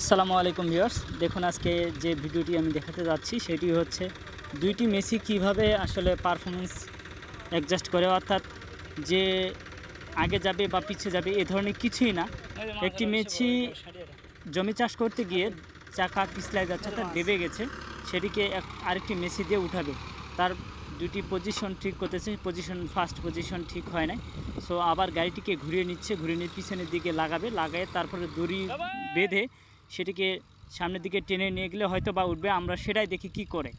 আসসালামু আলাইকুম ভিউয়ার্স। দেখুন আজকে যে ভিডিওটি আমি দেখাতে যাচ্ছি সেটি হচ্ছে দুইটি মেসি কীভাবে আসলে পারফরমেন্স অ্যাডজাস্ট করে অর্থাৎ যে আগে যাবে বা পিছিয়ে যাবে এ ধরনের কিছুই না। একটি মেসি জমি চাষ করতে গিয়ে চাকা পিছলায় যাচ্ছে অর্থাৎ ডেবে গেছে সেটিকে এক আরেকটি মেসি দিয়ে উঠাবে। তার দুটি পজিশন ঠিক করতেছে পজিশন ফার্স্ট পজিশন ঠিক হয় নাই। সো আবার গাড়িটিকে ঘুরিয়ে নিচ্ছে ঘুরিয়ে নিয়ে পিছনের দিকে লাগাবে লাগায় তারপরে দড়ি বেঁধে সেটিকে সামনের দিকে টেনে নিয়ে গেলে হয়তো বা উঠবে, আমরা সেটাই দেখি কি করে।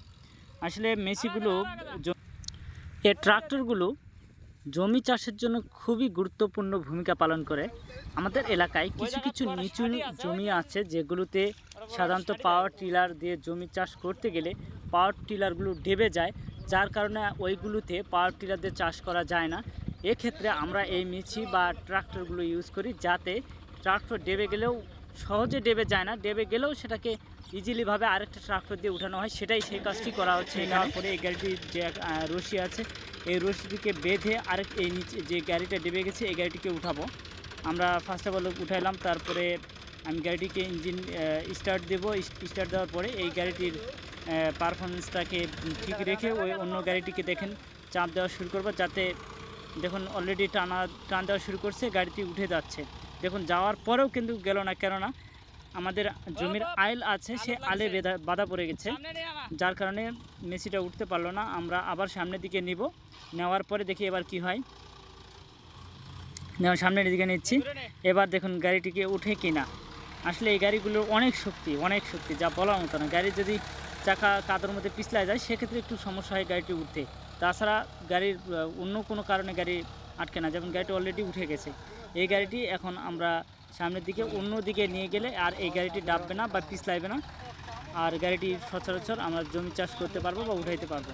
আসলে মেসিগুলো এ ট্রাক্টরগুলো জমি চাষের জন্য খুবই গুরুত্বপূর্ণ ভূমিকা পালন করে। আমাদের এলাকায় কিছু কিছু নিচু জমি আছে যেগুলোতে সাধারণত পাওয়ার টিলার দিয়ে জমি চাষ করতে গেলে পাওয়ার টিলারগুলো ডেবে যায়, যার কারণে ওইগুলোতে পাওয়ার টিলার দিয়ে চাষ করা যায় না। এক্ষেত্রে আমরা এই মিছি বা ট্রাক্টরগুলো ইউজ করি যাতে ট্রাক্টর ডেবে গেলেও সহজে ডেবে যায় না। ডেবে গেলেও সেটাকে ইজিলিভাবে আরেকটা ট্রাক্টর দিয়ে উঠানো হয়। সেটাই সেই কাজটি করা হচ্ছে এখানে। পরে এই গাড়িটির যে রশি আছে, এই রশিটিকে বেঁধে আরেক, এই নিচে, যে গাড়িটা ডেবে গেছে, এই গাড়িটিকে উঠাবো। আমরা ফার্স্ট অফ অল উঠাইলাম, তারপরে আমি গাড়িটিকে ইঞ্জিন স্টার্ট দেবো। স্টার্ট দেওয়ার পরে এই গাড়িটির পারফরমেন্সটাকে ঠিক রেখে ওই অন্য গাড়িটিকে দেখেন, চাপ দেওয়া শুরু করব, যাতে দেখুন অলরেডি টানা, টান দেওয়া শুরু করছে, গাড়িটি উঠে যাচ্ছে। দেখুন যাওয়ার পরেও কিন্তু গেল না। কেননা আমাদের জমির আইল আছে সে আলে বেধা বাধা পড়ে গেছে। যার কারণে মেসিটা উঠতে পারল না। আমরা আবার সামনের দিকে নিব। নেওয়ার পরে দেখি এবার কি হয়। নেওয়ার সামনের দিকে নিচ্ছি। এবার দেখুন গাড়িটিকে উঠে কিনা। আসলে এই গাড়িগুলোর অনেক শক্তি অনেক শক্তি যা বলার মতো না। গাড়ি যদি চাকা কাদার মধ্যে পিছলায় যায় সেক্ষেত্রে একটু সমস্যা হয় গাড়িটি উঠতে। তাছাড়া গাড়ির অন্য কোনো কারণে গাড়ি আটকে না। যেমন গাড়িটি অলরেডি উঠে গেছে। এই গাড়িটি এখন আমরা সামনের দিকে অন্য দিকে নিয়ে গেলে আর এই গাড়িটি ডাববে না বা পিছলাইবে না। আর গাড়িটি সচরাচর আমরা জমি চাষ করতে পারব বা উঠাইতে পারব।